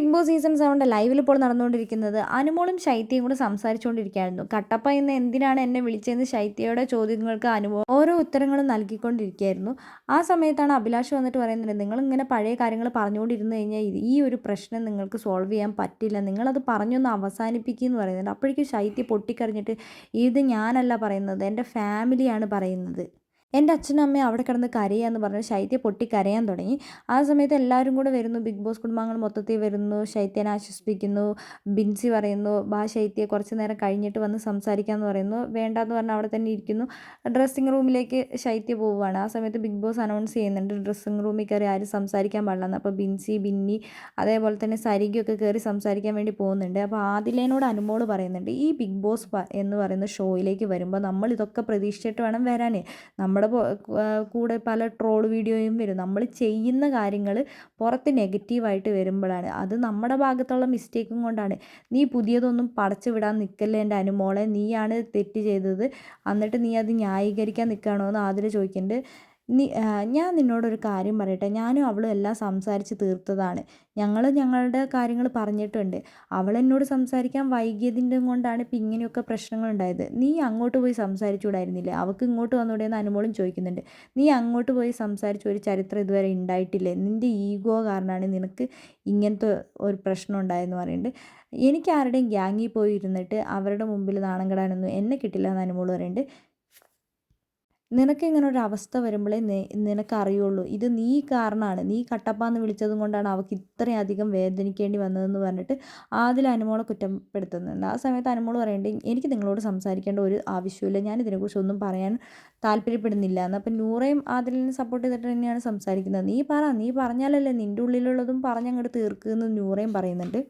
Big boss season സെവന്റെ ലൈവിൽ ഇപ്പോൾ നടന്നുകൊണ്ടിരിക്കുന്നത് അനുമോളും ശൈത്യയും കൂടെ സംസാരിച്ചുകൊണ്ടിരിക്കുകയായിരുന്നു. കട്ടപ്പ ഇന്ന് എന്തിനാണ് എന്നെ വിളിച്ചതെന്ന് ശൈത്യയുടെ ചോദ്യങ്ങൾക്ക് അനുഭവം ഓരോ ഉത്തരങ്ങളും നൽകിക്കൊണ്ടിരിക്കുകയായിരുന്നു. ആ സമയത്താണ് അഭിലാഷ് വന്നിട്ട് പറയുന്നത് നിങ്ങൾ ഇങ്ങനെ പഴയ കാര്യങ്ങൾ പറഞ്ഞുകൊണ്ടിരുന്നു കഴിഞ്ഞാൽ ഈ ഒരു പ്രശ്നം നിങ്ങൾക്ക് സോൾവ് ചെയ്യാൻ പറ്റില്ല. നിങ്ങളത് പറഞ്ഞൊന്ന് അവസാനിപ്പിക്കുക എന്ന് പറയുന്നുണ്ട്. അപ്പോഴേക്കും ശൈത്യ പൊട്ടിക്കറിഞ്ഞിട്ട് ഇത് ഞാനല്ല പറയുന്നത് എന്റെ ഫാമിലിയാണ് പറയുന്നത്. എന്റെ അച്ഛനും അമ്മയും അവിടെ കിടന്ന് കരയാന്ന് പറഞ്ഞ് ശൈത്യ പൊട്ടി കരയാൻ തുടങ്ങി. ആ സമയത്ത് എല്ലാവരും കൂടെ വരുന്നു. ബിഗ് ബോസ് കുടുംബാംഗങ്ങൾ മൊത്തത്തിൽ വരുന്നു. ശൈത്യനെ ആശ്വസിപ്പിക്കുന്നു. ബിൻസി പറയുന്നു ബാ ശൈത്യ കുറച്ച് നേരം കഴിഞ്ഞിട്ട് വന്ന് സംസാരിക്കാമെന്ന് പറയുന്നു. വേണ്ടാന്ന് പറഞ്ഞാൽ അവിടെ തന്നെ ഇരിക്കുന്നു. ഡ്രസ്സിങ് റൂമിലേക്ക് ശൈത്യ പോവുകയാണ്. ആ സമയത്ത് ബിഗ് ബോസ് അനൗൺസ് ചെയ്യുന്നുണ്ട് ഡ്രസ്സിങ് റൂമിൽ കയറി ആരും സംസാരിക്കാൻ പാടില്ലെന്ന്. അപ്പോൾ ബിൻസി ബിന്നി അതേപോലെ തന്നെ സരികൊക്കെ കയറി സംസാരിക്കാൻ വേണ്ടി പോകുന്നുണ്ട്. അപ്പോൾ ആദിലേനോട് അനുമോൾ പറയുന്നുണ്ട് ഈ ബിഗ് ബോസ് എന്ന് പറയുന്ന ഷോയിലേക്ക് വരുമ്പോൾ നമ്മൾ ഇതൊക്കെ പ്രതീക്ഷിച്ചിട്ട് വേണം വരാൻ. നമ്മൾ നമ്മുടെ കൂടെ പല ട്രോൾ വീഡിയോയും വരും. നമ്മൾ ചെയ്യുന്ന കാര്യങ്ങൾ പുറത്ത് നെഗറ്റീവായിട്ട് വരുമ്പോഴാണ്. അത് നമ്മുടെ ഭാഗത്തുള്ള മിസ്റ്റേക്കും കൊണ്ടാണ്. നീ പുതിയതൊന്നും പടച്ചു വിടാൻ നിൽക്കല്ലേ എന്റെ അനുമോളെ? നീയാണ് തെറ്റ് ചെയ്തത്. എന്നിട്ട് നീ അത് ന്യായീകരിക്കാൻ നിൽക്കുകയാണോ എന്ന് ആതിര ചോദിക്കുന്നുണ്ട്. ഞാൻ നിന്നോടൊരു കാര്യം പറയട്ടെ. ഞാനും അവളും എല്ലാം സംസാരിച്ച് തീർത്തതാണ്. ഞങ്ങൾ ഞങ്ങളുടെ കാര്യങ്ങൾ പറഞ്ഞിട്ടുണ്ട്. അവൾ എന്നോട് സംസാരിക്കാൻ വൈകിയതിന്റെ കൊണ്ടാണ് ഇപ്പം ഇങ്ങനെയൊക്കെ പ്രശ്നങ്ങൾ ഉണ്ടായത് നീ അങ്ങോട്ട് പോയി സംസാരിച്ചുകൂടായിരുന്നില്ലേ? അവൾക്ക് ഇങ്ങോട്ട് വന്നുകൂടെയെന്ന് അനുമോളും ചോദിക്കുന്നുണ്ട്. നീ അങ്ങോട്ട് പോയി സംസാരിച്ച ഒരു ചരിത്രം ഇതുവരെ ഉണ്ടായിട്ടില്ലേ? നിന്റെ ഈഗോ കാരണമാണ് നിനക്ക് ഇങ്ങനത്തെ ഒരു പ്രശ്നം ഉണ്ടായെന്ന് പറയുന്നുണ്ട്. എനിക്ക് ആരുടെയും ഗ്യാങ്ങിൽ പോയി ഇരുന്നിട്ട് അവരുടെ മുമ്പിൽ നാണം കെടാനൊന്നും എന്നെ കിട്ടില്ല എന്ന് അനുമോൾ പറയുന്നുണ്ട്. നിനക്ക് ഇങ്ങനെ ഒരു അവസ്ഥ വരുമ്പോഴേ നിനക്ക് അറിയുള്ളൂ ഇത് നീ കാരണമാണ് നീ കട്ടപ്പാന്ന് വിളിച്ചതും കൊണ്ടാണ് അവൾക്ക് ഇത്രയധികം വേദനിക്കേണ്ടി വന്നതെന്ന് പറഞ്ഞിട്ട് ആദ്യം അനുമോളെ കുറ്റപ്പെടുത്തുന്നുണ്ട് ആ സമയത്ത് അനുമോൾ പറയുന്നുണ്ട് എനിക്ക് നിങ്ങളോട് സംസാരിക്കേണ്ട ഒരു ആവശ്യമില്ല ഞാൻ ഇതിനെക്കുറിച്ച് ഒന്നും പറയാൻ താല്പര്യപ്പെടുന്നില്ല. എന്ന് അപ്പം നൂറയും ആദിലിനെ സപ്പോർട്ട് ചെയ്തിട്ട് തന്നെയാണ് സംസാരിക്കുന്നത്. നീ പറ നീ പറഞ്ഞാലല്ലേ നിന്റെ ഉള്ളിലുള്ളതും പറഞ്ഞങ്ങോട്ട് തീർക്കുമെന്ന് നൂറയും പറയുന്നുണ്ട്.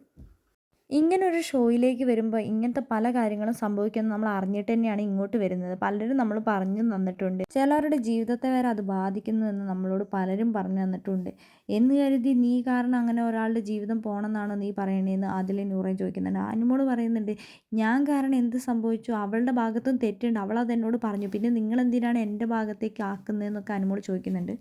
ഇങ്ങനൊരു ഷോയിലേക്ക് വരുമ്പോൾ ഇങ്ങനത്തെ പല കാര്യങ്ങളും സംഭവിക്കുന്നത് നമ്മൾ അറിഞ്ഞിട്ട് തന്നെയാണ് ഇങ്ങോട്ട് വരുന്നത്. പലരും നമ്മൾ പറഞ്ഞു തന്നിട്ടുണ്ട്. ചിലവരുടെ ജീവിതത്തെ വരെ അത് ബാധിക്കുന്നു എന്ന് നമ്മളോട് പലരും പറഞ്ഞു തന്നിട്ടുണ്ട്. എന്ന് കരുതി നീ കാരണം അങ്ങനെ ഒരാളുടെ ജീവിതം പോകണമെന്നാണോ നീ പറയണേന്ന് അതിൽ നൂറേ ചോദിക്കുന്നുണ്ട്. അനുമോട് പറയുന്നുണ്ട് ഞാൻ കാരണം എന്ത് സംഭവിച്ചു? അവളുടെ ഭാഗത്തും തെറ്റുണ്ട്. അവൾ അത് എന്നോട് പറഞ്ഞു. പിന്നെ നിങ്ങൾ എന്തിനാണ് എന്റെ ഭാഗത്തേക്ക് ആക്കുന്നതെന്നൊക്കെ അനുമോട് ചോദിക്കുന്നുണ്ട്.